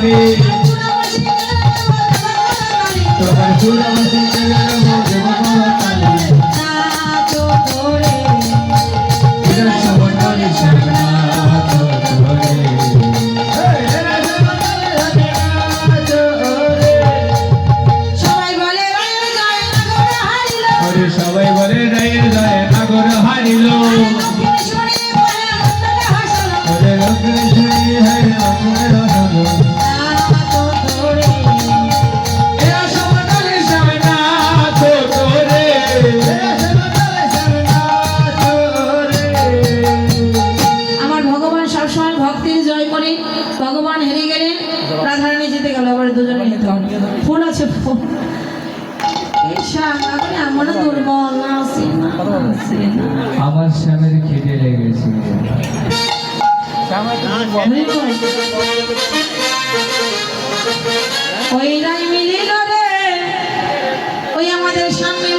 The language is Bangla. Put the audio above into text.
তারে তোমার ফুলবাসী তোরে এরা সমতলে সারা সবাই বলে রায়ের জয় নগর হারিল। ভগবান হেরে গেলেন রাধারানী জিতে গেল আবার দুজনে নিতে হবে ফোন আছে ফোন। আমার স্বামীর খেটে লেগেছে। ওই আমাদের স্বামী